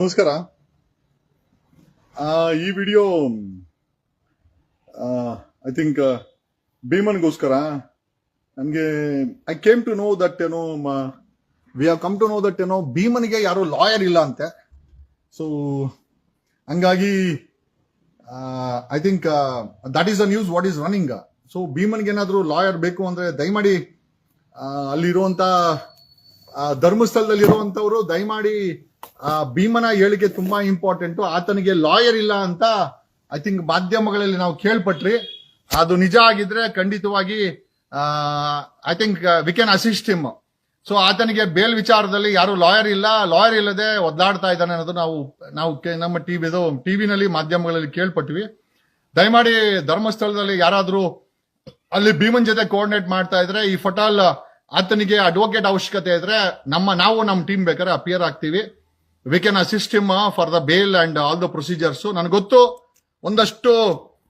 ನಮಸ್ಕಾರ. ಈ video I think ಭೀಮನ್ಗೋಸ್ಕರ ನನಗೆ I came to know that ಏನೋ we have come to know that ಏನೋ ಭೀಮನಿಗೆ ಯಾರು ಲಾಯರ್ ಇಲ್ಲ ಅಂತೆ. ಸೊ ಹಂಗಾಗಿ I think that is the news what is running so ಭೀಮನ್ಗೆ ಏನಾದರೂ ಲಾಯರ್ ಬೇಕು ಅಂದರೆ ದಯಮಾಡಿ ಆ, ಅಲ್ಲಿರುವಂತ ಆ, ಧರ್ಮಸ್ಥಳದಲ್ಲಿರುವಂತವ್ರು ದಯಮಾಡಿ ಆ, ಭೀಮನ ಹೇಳಿಕೆ ತುಂಬಾ ಇಂಪಾರ್ಟೆಂಟ್ ಆತನಿಗೆ ಲಾಯರ್ ಇಲ್ಲ ಅಂತ ಐ ಥಿಂಕ್ ಮಾಧ್ಯಮಗಳಲ್ಲಿ ನಾವು ಕೇಳ್ಪಟ್ರಿ. ಅದು ನಿಜ ಆಗಿದ್ರೆ ಖಂಡಿತವಾಗಿ I think we can assist him so ಆತನಿಗೆ ಬೇಲ್ ವಿಚಾರದಲ್ಲಿ ಯಾರು ಲಾಯರ್ ಇಲ್ಲ ಲಾಯರ್ ಇಲ್ಲದೆ ಒದ್ದಾಡ್ತಾ ಇದ್ದಾನೆ ಅನ್ನೋದು ನಾವು ನಾವು ನಮ್ಮ ಟಿವಿದು ಟಿವಿನಲ್ಲಿ ಮಾಧ್ಯಮಗಳಲ್ಲಿ ಕೇಳ್ಪಟ್ವಿ. ದಯಮಾಡಿ ಧರ್ಮಸ್ಥಳದಲ್ಲಿ ಯಾರಾದ್ರೂ ಅಲ್ಲಿ ಭೀಮನ್ ಜೊತೆ ಕೋಆರ್ಡಿನೇಟ್ ಮಾಡ್ತಾ ಇದ್ರೆ ಈ ಫಟಾಲ್ ಆತನಿಗೆ ಅಡ್ವೊಕೇಟ್ ಅವಶ್ಯಕತೆ ಇದ್ರೆ ನಮ್ಮ ನಾವು ನಮ್ಮ ಟೀಮ್ ಬೇಕಾದ್ರೆ ಅಪಿಯರ್ ಆಗ್ತೀವಿ. We can assist him for the bail and all the procedures ನನಗೆ ಗೊತ್ತು ಒಂದಷ್ಟು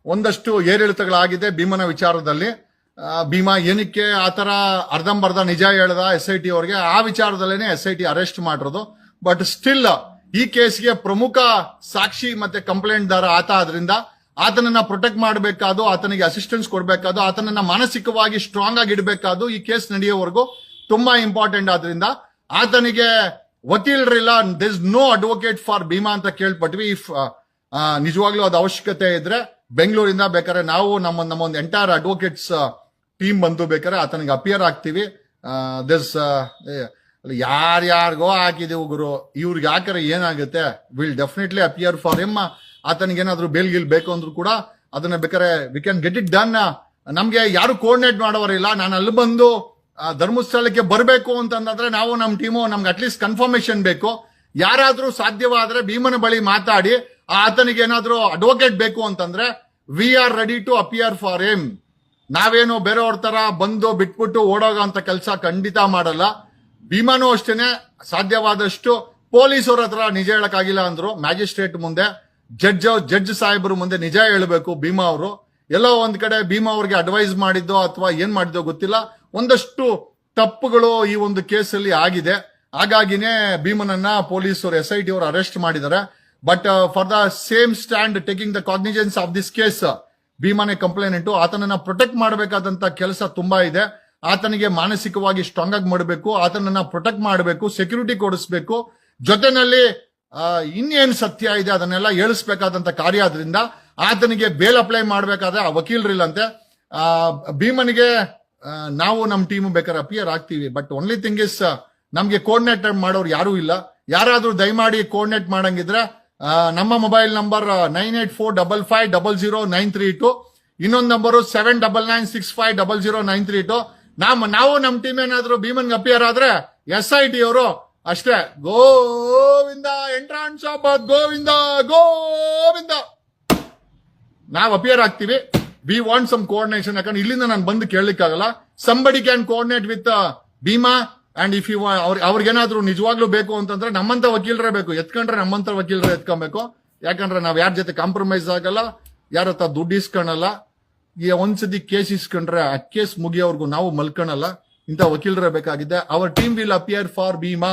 ಒಂದಷ್ಟು ಏರಿಳಿತಗಳಾಗಿದೆ ಭೀಮನ ವಿಚಾರದಲ್ಲಿ. ಆ, ಭೀಮಾ ಏನಕ್ಕೆ ಆತರ ಅರ್ಧಂಬರ್ಧ ನಿಜ ಹೇಳ್ದ ಎಸ್ ಐ ಟಿ ಅವ್ರಿಗೆ ಆ ವಿಚಾರದಲ್ಲೇನೆ ಎಸ್ ಐ ಟಿ ಅರೆಸ್ಟ್ ಮಾಡಿರೋದು. ಬಟ್ ಸ್ಟಿಲ್ ಈ ಕೇಸ್ಗೆ ಪ್ರಮುಖ ಸಾಕ್ಷಿ ಮತ್ತೆ ಕಂಪ್ಲೇಂಟ್ ದಾರ ಆತ ಆದ್ರಿಂದ ಆತನನ್ನ ಪ್ರೊಟೆಕ್ಟ್ ಮಾಡಬೇಕಾದ್ರು ಆತನಿಗೆ ಅಸಿಸ್ಟೆನ್ಸ್ ಕೊಡಬೇಕಾದು, ಆತನನ್ನ ಮಾನಸಿಕವಾಗಿ ಸ್ಟ್ರಾಂಗ್ ಆಗಿ ಇಡಬೇಕಾದ್ರು ಈ ಕೇಸ್ ನಡೆಯೋವರೆಗೂ ತುಂಬಾ ಇಂಪಾರ್ಟೆಂಟ್ ಆದ್ರಿಂದ ಆತನಿಗೆ ವಕೀಲರಿಲ್ಲ this no advocate for Bhima ಅಂತ ಕೇಳ್ಪಟ್ವಿ. ಇಫ್ ನಿಜವಾಗ್ಲೂ ಅದು ಅವಶ್ಯಕತೆ ಇದ್ರೆ ಬೆಂಗಳೂರಿಂದ ಬೇಕಾದ್ರೆ ನಾವು ನಮ್ಮ ನಮ್ಮ ಒಂದು ಎಂಟೈರ್ ಅಡ್ವೊಕೇಟ್ಸ್ ಟೀಮ್ ಬಂದು ಬೇಕಾದ್ರೆ ಆತನಿಗೆ ಅಪಿಯರ್ ಆಗ್ತೀವಿ. ದಿಸ್ ಯಾರ್ಯಾರಿಗೋ ಹಾಕಿದೀವಿ ಗುರು. ಇವ್ರಿಗೆ ಯಾಕರೆ ಏನಾಗುತ್ತೆ? Will definitely appear for him ಆತನಿಗೆ ಏನಾದ್ರು ಬೇಲ್ ಗಿಲ್ ಬೇಕು ಅಂದ್ರೂ ಕೂಡ ಅದನ್ನ ಬೇಕಾದ್ರೆ we can get it done ನಮ್ಗೆ ಯಾರು ಕೋಆರ್ಡಿನೇಟ್ ಮಾಡೋರಿಲ್ಲ ನಾನು ಅಲ್ಲಿ ಬಂದು ಧರ್ಮಸ್ಥಳಕ್ಕೆ ಬರಬೇಕು ಅಂತಂದ್ರೆ ನಾವು ನಮ್ಮ ಟೀಮು ನಮ್ಗೆ ಅಟ್ಲೀಸ್ಟ್ ಕನ್ಫರ್ಮೇಶನ್ ಬೇಕು. ಯಾರಾದ್ರೂ ಸಾಧ್ಯವಾದ್ರೆ ಭೀಮನ ಬಳಿ ಮಾತಾಡಿ ಆತನಿಗೆ ಏನಾದ್ರೂ ಅಡ್ವೊಕೇಟ್ ಬೇಕು ಅಂತಂದ್ರೆ we are ready to appear for him ನಾವೇನು ಬೇರೆಯವ್ರ ತರ ಬಂದು ಬಿಟ್ಬಿಟ್ಟು ಓಡೋಗೋ ಅಂತ ಕೆಲಸ ಖಂಡಿತ ಮಾಡಲ್ಲ. ಭೀಮಾನು ಅಷ್ಟೇನೆ, ಸಾಧ್ಯವಾದಷ್ಟು ಪೊಲೀಸರ ಹತ್ರ ನಿಜ ಹೇಳಕ್ಕಾಗಿಲ್ಲ ಅಂದ್ರು. ಮ್ಯಾಜಿಸ್ಟ್ರೇಟ್ ಮುಂದೆ ಜಡ್ಜ್ ಜಡ್ಜ್ ಸಾಹೇಬರು ಮುಂದೆ ನಿಜ ಹೇಳಬೇಕು, ಭೀಮಾ ಅವರು. ಎಲ್ಲೋ ಒಂದ್ ಕಡೆ ಭೀಮಾ ಅವ್ರಿಗೆ ಅಡ್ವೈಸ್ ಮಾಡಿದ್ದೋ ಅಥವಾ ಏನ್ ಮಾಡಿದ್ದೋ ಗೊತ್ತಿಲ್ಲ. ಒಂದಷ್ಟು ತಪ್ಪುಗಳು ಈ ಒಂದು ಕೇಸಲ್ಲಿ ಆಗಿದೆ. ಹಾಗಾಗಿನೇ ಭೀಮನನ್ನ ಪೊಲೀಸರು ಎಸ್ ಐ ಟಿ ಅವರು ಅರೆಸ್ಟ್ ಮಾಡಿದ್ದಾರೆ. But for the same stand taking the cognizance of this case ಭೀಮಾನೇ complaint ಇಟ್ಟು ಆತನನ್ನ ಪ್ರೊಟೆಕ್ಟ್ ಮಾಡಬೇಕಾದಂತ ಕೆಲಸ ತುಂಬಾ ಇದೆ. ಆತನಿಗೆ ಮಾನಸಿಕವಾಗಿ ಸ್ಟ್ರಾಂಗ್ ಆಗಿ ಮಾಡಬೇಕು, ಆತನನ್ನ ಪ್ರೊಟೆಕ್ಟ್ ಮಾಡಬೇಕು ಸೆಕ್ಯೂರಿಟಿ ಕೊಡಿಸ್ಬೇಕು. ಜೊತೆನಲ್ಲಿ ಇನ್ನೇನ್ ಸತ್ಯ ಇದೆ ಅದನ್ನೆಲ್ಲ ಹೇಳಿಸ್ಬೇಕಾದಂತ ಕಾರ್ಯ ಆದ್ರಿಂದ ಆತನಿಗೆ ಬೇಲ್ ಅಪ್ಲೈ ಮಾಡ್ಬೇಕಾದ್ರೆ ಆ ವಕೀಲರಿಲ್ಲಂತೆ ಆ, ಭೀಮನಿಗೆ ನಾವು ನಮ್ಮ ಟೀಮ್ ಬೇಕಾದ್ರೆ ಅಪಿಯರ್ ಆಗ್ತೀವಿ. ಬಟ್ ಓನ್ಲಿ ಥಿಂಗ್ ಇಸ್ ನಮ್ಗೆ ಕೋಆರ್ಡಿನೇಟ್ ಮಾಡೋರು ಯಾರೂ ಇಲ್ಲ. ಯಾರಾದ್ರೂ ದಯಮಾಡಿ ಕೋಆರ್ಡಿನೇಟ್ ಮಾಡಂಗಿದ್ರೆ ಆ, ನಮ್ಮ mobile number nine eight four double five double zero nine three two ಇನ್ನೊಂದು number seven double nine six five double zero nine three two ನಮ್ಮ ನಾವು ನಮ್ಮ ಟೀಮ್ ಏನಾದ್ರು ಭೀಮನ್ಗೆ ಅಪಿಯರ್ ಆದ್ರೆ ಎಸ್ ಐ ಟಿ ಅವರು ಅಷ್ಟೇ. Govinda entrance of Govinda Govinda. ನಾವು ಅಪಿಯರ್ ಆಗ್ತೀವಿ. ವಿ ವಾಂಟ್ ಸಮ್ ಕೋಆರ್ಡಿನೇಷನ್ ಯಾಕಂದ್ರೆ ಇಲ್ಲಿಂದ ನಾನು ಬಂದು ಕೇಳಲಿಕ್ಕಾಗಲ್ಲ. Somebody can coordinate with Bhima and if you ಅವ್ರ, ಅವ್ರಿಗೇನಾದ್ರೂ ನಿಜವಾಗ್ಲೂ ಬೇಕು ಅಂತಂದ್ರೆ ನಮ್ಮಂತ ವಕೀಲರೇ ಬೇಕು. ಎತ್ಕೊಂಡ್ರೆ ನಮ್ಮಂತ ವಕೀಲರೇ ಎತ್ಕೊಬೇಕು. ಯಾಕಂದ್ರೆ ನಾವು ಯಾರ ಜೊತೆ ಕಾಂಪ್ರಮೈಸ್ ಆಗಲ್ಲ, ಯಾರ ಹತ್ರ ದುಡ್ಡು ಇಸ್ಕೊಳಲ್ಲ ಈ ಒಂದ್ಸತಿ ಕೇಸ್ ಇಸ್ಕೊಂಡ್ರೆ ಆ ಕೇಸ್ ಮುಗಿಯೋವರೆಗೂ ನಾವು ಮಲ್ಕೊಳಲ್ಲ ಇಂಥ ವಕೀಲರೇ ಬೇಕಾಗಿದೆ. Our team will appear for Bhima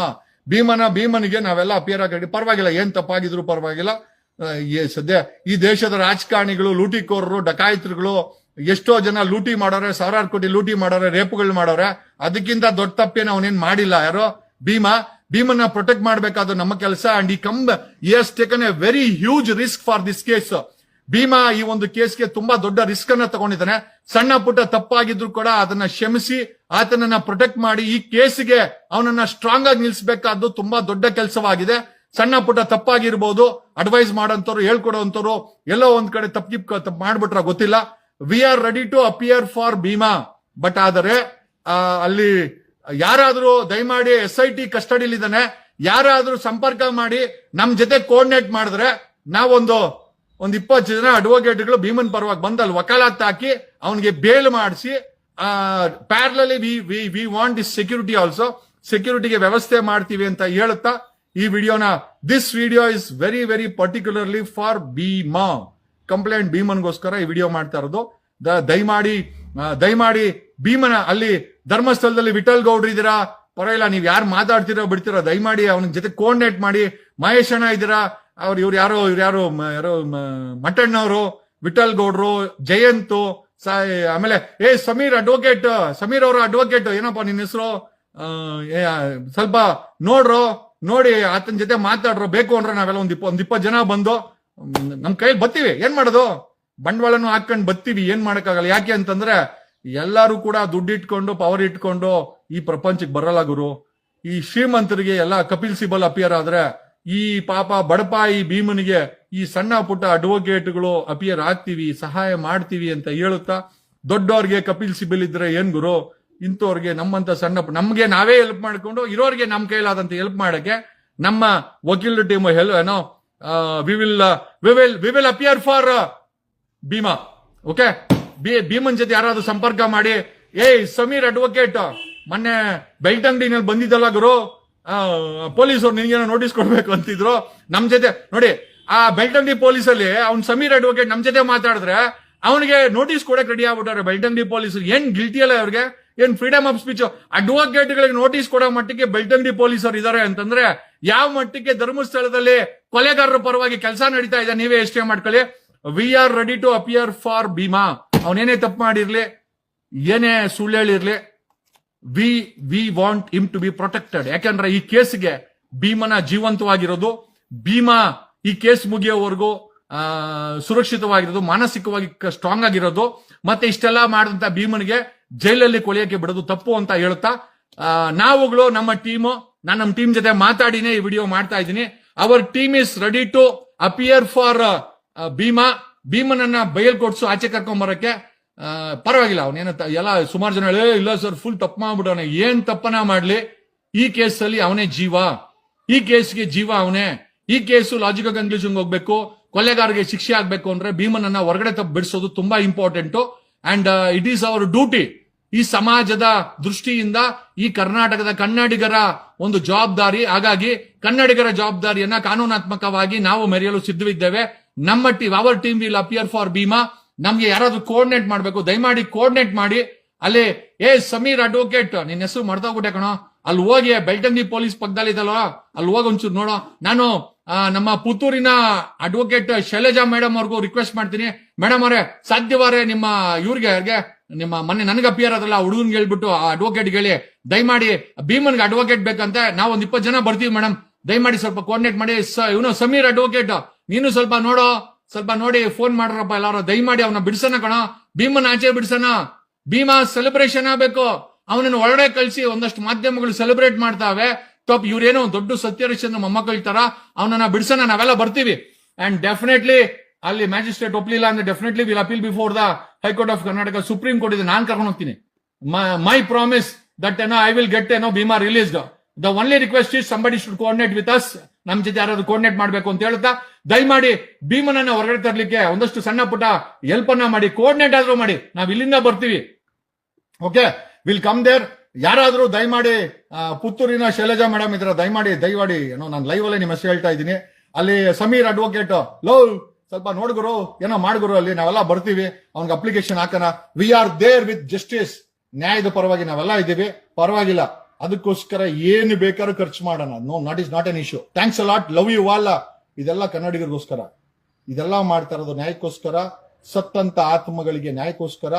ಭೀಮನ, ಭೀಮನಿಗೆ ನಾವೆಲ್ಲ ಅಪಿಯರ್ ಆಗಿ ಪರವಾಗಿಲ್ಲ, ಏನ್ ತಪ್ಪಾಗಿದ್ರು ಪರವಾಗಿಲ್ಲ. ಸದ್ಯ ಈ ದೇಶದ ರಾಜಕಾರಣಿಗಳು, ಲೂಟಿಕೋರರು, ಡಕಾಯಿತರುಗಳು ಎಷ್ಟೋ ಜನ ಲೂಟಿ ಮಾಡೋರೆ, ಸಾವಿರಾರು ಕೋಟಿ ಲೂಟಿ ಮಾಡೋರೆ, ರೇಪುಗಳು ಮಾಡೋರೆ. ಅದಕ್ಕಿಂತ ದೊಡ್ಡ ತಪ್ಪೇನ ಅವನೇನ್ ಮಾಡಿಲ್ಲ ಯಾರೋ? ಭೀಮಾ, ಭೀಮನ್ನ ಪ್ರೊಟೆಕ್ಟ್ ಮಾಡಬೇಕಾದ ನಮ್ಮ ಕೆಲಸ. ಅಂಡ್ ಈ ಕಂಬ್ taken a very huge risk for this case Bhima ಈ ಒಂದು ಕೇಸ್ಗೆ ತುಂಬಾ ದೊಡ್ಡ ರಿಸ್ಕ್ ಅನ್ನ ತಗೊಂಡಿದ್ದಾನೆ. ಸಣ್ಣ ಪುಟ್ಟ ತಪ್ಪಾಗಿದ್ರು ಕೂಡ ಅದನ್ನ ಕ್ಷಮಿಸಿ, ಆತನನ್ನ ಪ್ರೊಟೆಕ್ಟ್ ಮಾಡಿ ಈ ಕೇಸ್ಗೆ ಅವನನ್ನ ಸ್ಟ್ರಾಂಗ್ ಆಗಿ ನಿಲ್ಸಬೇಕಾದ್ದು ತುಂಬಾ ದೊಡ್ಡ ಕೆಲಸವಾಗಿದೆ. ಸಣ್ಣ ಪುಟ್ಟ ತಪ್ಪಾಗಿರ್ಬೋದು ಅಡ್ವೈಸ್ ಮಾಡೋಂಥವ್ರು ಹೇಳ್ಕೊಡೋಂಥವ್ರು ಎಲ್ಲೋ ಒಂದ್ ಕಡೆ ತಪ್ಪಿಪ್ ತಪ್ಪು ಮಾಡ್ಬಿಟ್ರ ಗೊತ್ತಿಲ್ಲ. We are ready to appear for Bhima. But ಆದರೆ ಅಲ್ಲಿ ಯಾರಾದ್ರೂ ದಯಮಾಡಿ ಎಸ್ ಐ ಟಿ ಕಸ್ಟಡಿಲಿದ್ದಾನೆ ಯಾರಾದ್ರೂ ಸಂಪರ್ಕ ಮಾಡಿ ನಮ್ ಜೊತೆ ಕೋಆರ್ಡಿನೇಟ್ ಮಾಡಿದ್ರೆ ನಾವೊಂದು ಒಂದ್ ಇಪ್ಪತ್ತು ಜನ ಅಡ್ವೊಕೇಟ್ಗಳು ಭೀಮನ್ ಪರವಾಗಿ ಬಂದಲ್ಲಿ ವಕಾಲತ್ ಹಾಕಿ ಅವನಿಗೆ ಬೇಲ್ ಮಾಡಿಸಿ parallelly we we we want is security also ಸೆಕ್ಯೂರಿಟಿಗೆ ವ್ಯವಸ್ಥೆ ಮಾಡ್ತೀವಿ ಅಂತ ಹೇಳುತ್ತಾ ಈ ವಿಡಿಯೋನ. This video is very very particularly for Bhima. Complaint ಭೀಮನ್ಗೋಸ್ಕರ ಈ ವಿಡಿಯೋ ಮಾಡ್ತಾ ಇರೋದು. ದಯಮಾಡಿ ದಯಮಾಡಿ ಭೀಮನ ಅಲ್ಲಿ ಧರ್ಮಸ್ಥಳದಲ್ಲಿ ವಿಠಲ್ ಗೌಡ್ರು ಇದ್ದೀರಾ? ಪರವಾಗಿಲ್ಲ, ನೀವು ಯಾರು ಮಾತಾಡ್ತಿರೋ ಬಿಡ್ತಿರೋ, ದಯಮಾಡಿ ಅವನ ಜೊತೆ ಕೋಆರ್ಡಿನೇಟ್ ಮಾಡಿ. ಮಹೇಶ್ ಅಣ್ಣ ಇದ್ದೀರಾ? ಅವ್ರು ಇವ್ರು ಯಾರೋ, ಇವ್ರು ಯಾರು ಯಾರೋ, ಮ- ಮಟ್ಟಣ್ಣವರು, ವಿಠಲ್ ಗೌಡ್ರು, ಜಯಂತು ಆಮೇಲೆ, ಏ, ಸಮೀರ್ ಅಡ್ವೊಕೇಟ್ ಸಮೀರ್ ಅವರು ಅಡ್ವೊಕೇಟ್ ಏನಪ್ಪ ನಿನ್ನ ಹೆಸರು? ಸ್ವಲ್ಪ ನೋಡ್ರು, ನೋಡಿ ಆತನ ಜೊತೆ ಮಾತಾಡ್ರು, ಬೇಕು ಅಂದ್ರೆ ನಾವೆಲ್ಲ ಒಂದ್ ಇಪ್ಪ, ಒಂದ್ ಇಪ್ಪತ್ತು ಜನ ಬಂದು ನಮ್ ಕೈಯಲ್ಲಿ ಬತ್ತೀವಿ ಏನ್ ಮಾಡೋದು? ಬಂಡವಾಳನು ಹಾಕೊಂಡ್ ಬತ್ತೀವಿ ಏನ್ ಮಾಡಕ್ಕಾಗಲ್ಲ? ಯಾಕೆ ಅಂತಂದ್ರೆ, ಎಲ್ಲಾರು ಕೂಡ ದುಡ್ಡು ಇಟ್ಕೊಂಡು ಪವರ್ ಇಟ್ಕೊಂಡು ಈ ಪ್ರಪಂಚಕ್ಕೆ ಬರಲ್ಲ ಗುರು. ಈ ಶ್ರೀಮಂತರಿಗೆ ಎಲ್ಲ ಕಪಿಲ್ ಸಿಬಲ್ ಅಪಿಯರ್ ಆದ್ರೆ ಈ ಪಾಪ ಬಡಪಾಯಿ ಭೀಮನಿಗೆ ಈ ಸಣ್ಣ ಪುಟ್ಟ ಅಡ್ವೊಕೇಟ್ಗಳು ಅಪಿಯರ್ ಆಗ್ತೀವಿ ಸಹಾಯ ಮಾಡ್ತೀವಿ ಅಂತ ಹೇಳುತ್ತಾ ದೊಡ್ಡವ್ರಿಗೆ ಕಪಿಲ್ ಸಿಬಲ್ ಇದ್ರೆ ಏನ್ ಗುರು? ಇಂಥವ್ರಿಗೆ ನಮ್ಮಂತ ಸಣ್ಣ ನಮ್ಗೆ ನಾವೇ ಹೆಲ್ಪ್ ಮಾಡ್ಕೊಂಡು ಇರೋರಿಗೆ ನಮ್ ಕೈಲಾದಂತ ಹೆಲ್ಪ್ ಮಾಡಕ್ಕೆ ನಮ್ಮ ವಕೀಲ್ ಟೀಮ್ ಹೆಲ್ ಏನೋ we will we will we will appear for Bhima. Okay ಭೀಮನ್ ಜೊತೆ ಯಾರಾದ್ರೂ ಸಂಪರ್ಕ ಮಾಡಿ, ಏಯ್ ಸಮೀರ್ ಅಡ್ವೊಕೇಟ್ ಮೊನ್ನೆ ಬೆಳ್ತಂಗಡಿನಲ್ಲಿ ಬಂದಿದ್ದಲ್ಲ ಗುರು? ಪೊಲೀಸರು ನಿನ್ಗೇನೋ ನೋಟಿಸ್ ಕೊಡ್ಬೇಕು ಅಂತಿದ್ರು. ನಮ್ ಜೊತೆ, ನೋಡಿ, ಆ ಬೆಳ್ತಂಗಡಿ ಪೊಲೀಸಲ್ಲಿ ಅವ್ನ್ ಸಮೀರ್ ಅಡ್ವೊಕೇಟ್ ನಮ್ ಜೊತೆ ಮಾತಾಡಿದ್ರೆ ಅವನಿಗೆ ನೋಟಿಸ್ ಕೊಡಕ್ ರೆಡಿ ಆಗ್ಬಿಟ್ಟಾರೆ ಬೆಳ್ತಂಗಡಿ ಪೊಲೀಸರು ಏನ್ ಗಿಲ್ಟಿ ಅಲ್ಲ ಅವ್ರಿಗೆ ಏನ್ ಫ್ರೀಡಮ್ ಆಫ್ ಸ್ಪೀಚ್ ಅಡ್ವೊಕೇಟ್ ಗಳಿಗೆ ನೋಟಿಸ್ ಕೊಡೋ ಮಟ್ಟಿಗೆ ಬೆಳ್ತಂಗಡಿ ಪೊಲೀಸರು ಇದಾರೆ ಅಂತಂದ್ರೆ ಯಾವ ಮಟ್ಟಿಗೆ ಧರ್ಮಸ್ಥಳದಲ್ಲಿ ಕೊಲೆಗಾರರ ಪರವಾಗಿ ಕೆಲಸ ನಡೀತಾ ಇದೆ, ನೀವೇ ಎಷ್ಟೇ ಮಾಡ್ಕೊಳ್ಳಿ. We are ready to appear for Bhima. ಅವನೇನೇ ತಪ್ಪು ಮಾಡಿರ್ಲಿ, ಏನೇ ಸುಳ್ಳು ಹೇಳಿರ್ಲಿ we we want him to be protected ಯಾಕಂದ್ರೆ ಈ ಕೇಸ್ಗೆ ಭೀಮನ ಜೀವಂತವಾಗಿರೋದು, ಭೀಮಾ ಈ ಕೇಸ್ ಮುಗಿಯೋವರೆಗೂ ಸುರಕ್ಷಿತವಾಗಿರೋದು, ಮಾನಸಿಕವಾಗಿ ಸ್ಟ್ರಾಂಗ್ ಆಗಿರೋದು, ಮತ್ತೆ ಇಷ್ಟೆಲ್ಲ ಮಾಡಿದಂತ ಭೀಮನಿಗೆ ಜೈಲಲ್ಲಿ ಕೊಳೆಯಕ್ಕೆ ಬಿಡೋದು ತಪ್ಪು ಅಂತ ಹೇಳ್ತಾ ನಾವುಗಳು ನಮ್ಮ ಟೀಮು, ನಾನು ನಮ್ಮ ಟೀಮ್ ಜೊತೆ ಮಾತಾಡಿನೇ ಈ ವಿಡಿಯೋ ಮಾಡ್ತಾ ಇದ್ದೀನಿ. Our team is ready to appear for Bhima. ಭೀಮನನ್ನ ಬಯಲ್ ಕೊಡ್ಸು, ಆಚೆ ಕರ್ಕೊಂಡ್ ಬರೋಕೆ ಪರವಾಗಿಲ್ಲ ಅವನೇನ ಎಲ್ಲ ಸುಮಾರು ಜನ ಹೇಳಿ ಇಲ್ಲ ಸರ್ ಫುಲ್ ತಪ್ಪು ಮಾಡ್ಬಿಟ್ಟವನೆ. ಏನ್ ತಪ್ಪನ ಮಾಡ್ಲಿ? ಈ ಕೇಸಲ್ಲಿ ಅವನೇ ಜೀವ. ಈ ಕೇಸ್ಗೆ ಜೀವ ಅವನೇ. ಈ ಕೇಸು ಲಾಜಿಕಲ್ ಕನ್ಕ್ಲೂಷನ್ ಹೋಗ್ಬೇಕು. ಕೊಲೆಗಾರರಿಗೆ ಶಿಕ್ಷೆ ಆಗ್ಬೇಕು ಅಂದ್ರೆ ಭೀಮನನ್ನ ಹೊರಗಡೆ ತಪ್ಪು ಬಿಡಿಸೋದು ತುಂಬಾ important and it is our duty ಈ ಸಮಾಜದ ದೃಷ್ಟಿಯಿಂದ ಈ ಕರ್ನಾಟಕದ ಕನ್ನಡಿಗರ ಒಂದು ಜವಾಬ್ದಾರಿ. ಹಾಗಾಗಿ ಕನ್ನಡಿಗರ ಜವಾಬ್ದಾರಿಯನ್ನ ಕಾನೂನಾತ್ಮಕವಾಗಿ ನಾವು ಮೆರೆಯಲು ಸಿದ್ಧವಿದ್ದೇವೆ. ನಮ್ಮ team our team will appear for Bhima. ನಮ್ಗೆ ಯಾರಾದ್ರೂ ಕೋರ್ಡಿನೇಟ್ ಮಾಡ್ಬೇಕು, ದಯಮಾಡಿ ಕೋರ್ಡಿನೇಟ್ ಮಾಡಿ. ಅಲ್ಲಿ, ಏ, ಸಮೀರ್ ಅಡ್ವೊಕೇಟ್ ನಿನ್ನ ಹೆಸರು ಮರ್ತೋಗ್ಬಿಟ್ಟೆ ಕಣೋ. ಅಲ್ಲಿ ಹೋಗಿ ಬೆಳ್ತಂಗಿ ಪೊಲೀಸ್ ಪಕ್ಕದಲ್ಲಿ ಇದಲ್ವಾ ಅಲ್ಲಿ ಹೋಗಿ ಒಂಚೂರು ನೋಡೋ. ನಾನು ನಮ್ಮ ಪುತ್ತೂರಿನ ಅಡ್ವೊಕೇಟ್ ಶೈಲಜಾ ಮೇಡಮ್ ಅವ್ರಿಗೂ ರಿಕ್ವೆಸ್ಟ್ ಮಾಡ್ತೀನಿ. ಮೇಡಮ್ ಅವರೇ ಸಾಧ್ಯವಾರೆ ನಿಮ್ಮ ಇವ್ರಿಗೆ, ಅವ್ರಿಗೆ, ನಿಮ್ಮ ಮೊನ್ನೆ ನನಗೆ ಅಪಿಯರ್ ಅದಲ್ಲ ಹುಡುಗನ್ಗೆ ಹೇಳ್ಬಿಟ್ಟು, ಆ ಅಡ್ವೊಕೇಟ್ ಹೇಳಿ. ದಯಮಾಡಿ, ಭೀಮನ್ಗೆ ಅಡ್ವೊಕೇಟ್ ಬೇಕಂತೆ. ನಾವು ಒಂದ್ ಇಪ್ಪತ್ತು ಜನ ಬರ್ತೀವಿ ಮೇಡಮ್ ದಯಮಾಡಿ ಸ್ವಲ್ಪ ಕೋರ್ಡಿನೇಟ್ ಮಾಡಿ. ಇವನು ಸಮೀರ್ ಅಡ್ವೊಕೇಟ್ ನೀನು ಸ್ವಲ್ಪ ನೋಡೋ. ಸ್ವಲ್ಪ ನೋಡಿ ಫೋನ್ ಮಾಡ್ರಪ್ಪ ಎಲ್ಲಾರು, ದಯಮಾಡಿ ಅವನ ಬಿಡ್ಸನ ಕಣ. ಭೀಮನ್ ಆಚೆ ಬಿಡ್ಸನ. ಭೀಮಾ ಸೆಲೆಬ್ರೇಷನ್ ಆಗ್ಬೇಕು. ಅವನನ್ನು ಒಳಗಡೆ ಕಳಿಸಿ ಒಂದಷ್ಟು ಮಾಧ್ಯಮಗಳು ಸೆಲೆಬ್ರೇಟ್ ಮಾಡ್ತಾವೆ. ಟಾಪ್ ಇವ್ರೇನೋ ದೊಡ್ಡ ಸತ್ಯರಿಚಂದ್ರ ಮೊಮ್ಮಕ್ಕಳ ತರ. ಅವನನ್ನ ಬಿಡ್ಸನ, ನಾವೆಲ್ಲ ಬರ್ತೀವಿ. ಅಂಡ್ ಡೆಫಿನೆಟ್ಲಿ ಅಲ್ಲಿ ಮ್ಯಾಜಿಸ್ಟ್ರೇಟ್ ಒಪ್ಲಿಲ್ಲ ಅಂದ್ರೆ definitely will appeal before the high court of Karnataka supreme court ಇದೆ. ನಾನ್ ಕರ್ಕೊಂಡು ಹೋಗ್ತೀನಿ. ಮೈ ಪ್ರಾಮಿಸ್ ದಟ್ ಏನೋ ಐ ವಿಲ್ ಗೆಟ್ ಏನೋ Bhima released the only request is somebody should coordinate with us ನಮ್ ಜೊತೆ ಯಾರಾದ್ರು ಕೋರ್ಡಿನೇಟ್ ಮಾಡಬೇಕು ಅಂತ ಹೇಳ್ತಾ ದಯಮಾಡಿ ಭೀಮನನ್ನ ಹೊರಗಡೆ ತರಲಿಕ್ಕೆ ಒಂದಷ್ಟು ಸಣ್ಣ ಪುಟ್ಟ ಹೆಲ್ಪ್ ಅನ್ನ ಮಾಡಿ ಕೋರ್ಡಿನೇಟ್ ಆದ್ರೂ ಮಾಡಿ, ನಾವ್ ಇಲ್ಲಿಂದ ಬರ್ತೀವಿ. ಓಕೆ ವಿಲ್ ಕಮ್ ದೇರ್ ಯಾರಾದ್ರೂ ದಯಮಾಡಿ ಪುತ್ತೂರಿನ ಶೈಲಜಾ ಮೇಡಮ್ ಇದ್ರ ದಯಮಾಡಿ, ದಯವಾಡಿ, ಏನೋ ನಾನು ಲೈವ್ ಅಲ್ಲೇ ನಿಮ್ಮ ಹೆಸರು ಹೇಳ್ತಾ ಇದ್ದೀನಿ. ಅಲ್ಲಿ ಸಮೀರ್ ಅಡ್ವೊಕೇಟ್ ಲೋ, ಸ್ವಲ್ಪ ನೋಡ್ಗುರು ಏನೋ ಮಾಡ್ಗುರು ಅಲ್ಲಿ, ನಾವೆಲ್ಲ ಬರ್ತೀವಿ. ಅವ್ನಿಗೆ ಅಪ್ಲಿಕೇಶನ್ ಹಾಕೋಣ. We are there with justice ನ್ಯಾಯದ ಪರವಾಗಿ ನಾವೆಲ್ಲ ಇದ್ದೀವಿ. ಪರವಾಗಿಲ್ಲ. ಅದಕ್ಕೋಸ್ಕರ ಏನು ಬೇಕಾದ್ರೂ ಖರ್ಚು ಮಾಡೋಣ. No not is not an issue thanks lot love you all ಇದೆಲ್ಲ ಕನ್ನಡಿಗರಿಗೋಸ್ಕರ. ಇದೆಲ್ಲ ಮಾಡ್ತಾ ಇರೋದು ನ್ಯಾಯಕ್ಕೋಸ್ಕರ, ಸತ್ತಂತ ಆತ್ಮಗಳಿಗೆ ನ್ಯಾಯಕ್ಕೋಸ್ಕರ,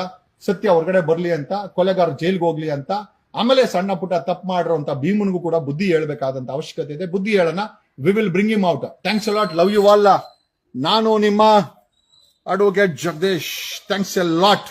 ಸತ್ಯ ಹೊರಗಡೆ ಬರ್ಲಿ ಅಂತ, ಕೊಲೆಗಾರ ಜೈಲ್ಗೆ ಹೋಗ್ಲಿ ಅಂತ, ಆಮೇಲೆ ಸಣ್ಣ ಪುಟ್ಟ ತಪ್ಪು ಮಾಡಿರೋಂತ ಭೀಮನ್ಗೂ ಕೂಡ ಬುದ್ಧಿ ಹೇಳಬೇಕಾದಂತ ಅವಶ್ಯಕತೆ ಇದೆ. ಬುದ್ಧಿ ಹೇಳೋಣ. We will bring him out thanks lot love you all ನಾನು ನಿಮ್ಮ advocate Jagadish. Thanks a lot